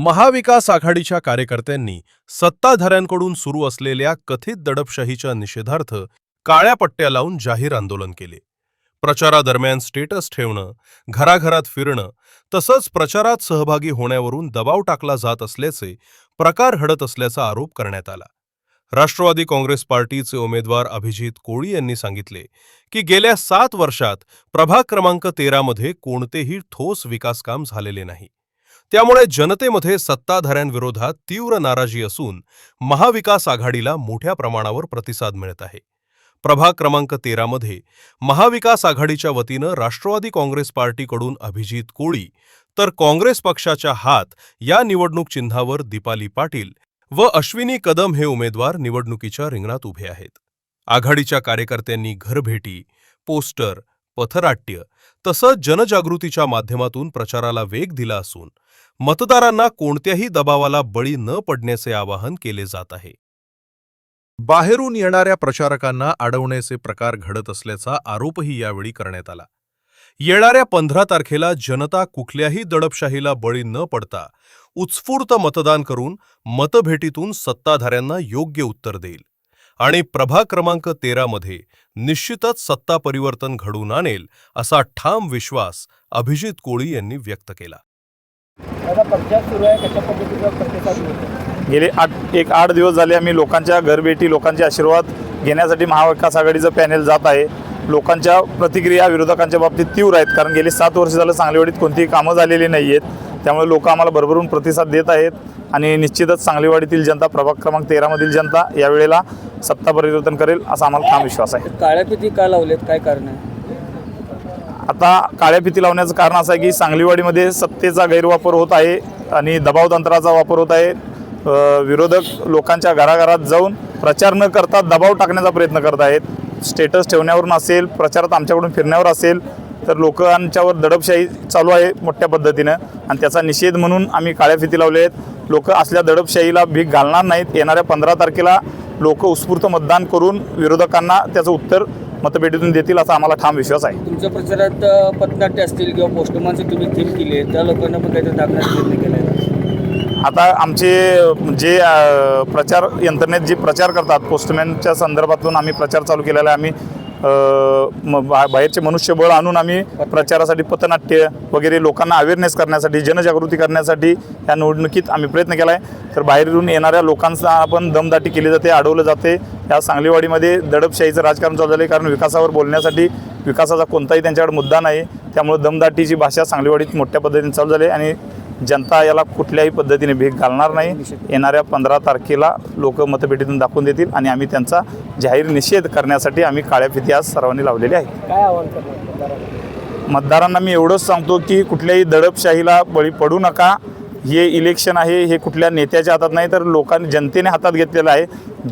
महाविकास आघाडीच्या कार्यकर्त्यांनी सत्ताधाऱ्यांकडून सुरू असलेल्या कथित दडपशाहीच्या निषेधार्थ काळ्या पट्ट्या लावून जाहीर आंदोलन केले. प्रचारादरम्यान स्टेटस ठेवणं घराघरात फिरणं तसंच प्रचारात सहभागी होण्यावरून दबाव टाकला जात असल्याचे प्रकार घडत असल्याचा आरोप करण्यात आला. राष्ट्रवादी काँग्रेस पार्टीचे उमेदवार अभिजित कोळी यांनी सांगितले की गेल्या सात वर्षात प्रभाग क्रमांक तेरामध्ये कोणतेही ठोस विकासकाम झालेले नाही. त्यामुळे जनतेमध्ये सत्ताधाऱ्यांविरोधात तीव्र नाराजी असून महाविकास आघाडीला मोठ्या प्रमाणावर प्रतिसाद मिळत आहे. प्रभाग क्रमांक तेरामध्ये महाविकास आघाडीच्या वतीनं राष्ट्रवादी काँग्रेस पार्टीकडून अभिजित कोळी तर काँग्रेस पक्षाच्या हात या निवडणूक चिन्हावर दीपाली पाटील व अश्विनी कदम हे उमेदवार निवडणुकीच्या रिंगणात उभे आहेत. आघाडीच्या कार्यकर्त्यांनी घरभेटी पोस्टर पथनाट्य तसंच जनजागृतीच्या माध्यमातून प्रचाराला वेग दिला असून मतदारांना कोणत्याही दबावाला बळी न पडण्याचे आवाहन केले जात आहे. बाहेरून येणाऱ्या प्रचारकांना अडवण्याचे प्रकार घडत असल्याचा आरोपही यावेळी करण्यात आला. येणाऱ्या पंधरा तारखेला जनता कुठल्याही दडपशाहीला बळी न पडता उत्स्फूर्त मतदान करून मतभेटीतून सत्ताधाऱ्यांना योग्य उत्तर देईल. आणि प्रभाग क्रमांक तेरामध्ये निश्चितच सत्ता परिवर्तन घडून आणेल असा ठाम विश्वास अभिजित कोळी यांनी व्यक्त केला. गेले आठ एक आठ दिवस झाले आम्ही लोकांच्या घरभेटी लोकांचे आशीर्वाद घेण्यासाठी महाविकास आघाडीचं पॅनेल जात आहे. लोकांच्या प्रतिक्रिया विरोधकांच्या बाबतीत तीव्र आहेत कारण गेली सात वर्ष झालं सांगलीवाडीत कोणतीही कामं झालेली नाही आहेत त्यामुळे लोक आम्हाला भरभरून प्रतिसाद देत आहेत आणि निश्चितच सांगलीवाडीतील जनता प्रभाग क्रमांक तेरामधील जनता यावेळेला सत्ता परिवर्तन करेल असा आम्हाला ठाम विश्वास आहे. काळ्या पिती का लावलेत? काय कारण आहे? आता काळ्या फिती लावण्याचं कारण असं आहे की सांगलीवाडीमध्ये सत्तेचा गैरवापर होत आहे आणि दबाव तंत्राचा वापर होत आहे. विरोधक लोकांच्या घराघरात जाऊन प्रचार न करता दबाव टाकण्याचा प्रयत्न करत आहेत. स्टेटस ठेवण्यावरून असेल प्रचारात आमच्याकडून फिरण्यावर असेल तर लोकांच्यावर दडपशाही चालू आहे मोठ्या पद्धतीनं. आणि त्याचा निषेध म्हणून आम्ही काळ्या फिती लावले आहेत. लोक असल्या दडपशाहीला भीक घालणार नाहीत. येणाऱ्या पंधरा तारखेला लोक उत्स्फूर्त मतदान करून विरोधकांना त्याचं उत्तर मतपेटीतून देतील असा आम्हाला ठाम विश्वास आहे. तुमच्या प्रचारात पथनाट्य असतील किंवा पोस्टमानचं तुम्ही थीम केली त्या लोकांना पण काहीतरी दाखवण्याचा प्रयत्न केला आता आमचे जे प्रचार यंत्रणेत जे प्रचार करतात पोस्टमॅनच्या संदर्भातून आम्ही प्रचार चालू केलेला आहे. आम्ही म- बा- बाहेरचे मनुष्यबळ आणून आम्ही प्रचारासाठी पथनाट्य वगैरे लोकांना अवेअरनेस करण्यासाठी जनजागृती करण्यासाठी या निवडणुकीत आम्ही प्रयत्न केला आहे. तर बाहेरून येणाऱ्या लोकांचा आपण दमदाटी केली जाते अडवलं जाते. या सांगलीवाडीमध्ये दडपशाहीचं राजकारण चालू झालं आहे कारण विकासावर बोलण्यासाठी विकासाचा कोणताही त्यांच्याकडे मुद्दा नाही. त्यामुळे दमदाटीची भाषा सांगलीवाडीत मोठ्या पद्धतीने चालू झाली आहे आणि जनता याला कुठल्याही पद्धतीने भीक घालणार नाही. येणाऱ्या पंधरा तारखेला लोक मतपेटीतून दाखवून देतील आणि आम्ही त्यांचा जाहीर निषेध करण्यासाठी आम्ही काळ्या फिती आज सर्वांनी लावलेली आहे. मतदारांना? मी एवढंच सांगतो की कुठल्याही दडपशाहीला बळी पडू नका. हे इलेक्शन आहे हे कुठल्या नेत्याच्या हातात नाही तर लोकांनी जनतेने हातात घेतलेलं आहे.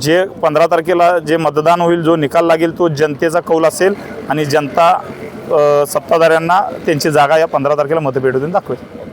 जे पंधरा तारखेला जे मतदान होईल जो निकाल लागेल तो जनतेचा कौल असेल आणि जनता सत्ताधाऱ्यांना त्यांची जागा या पंधरा तारखेला मतपेटीतून दाखवेल.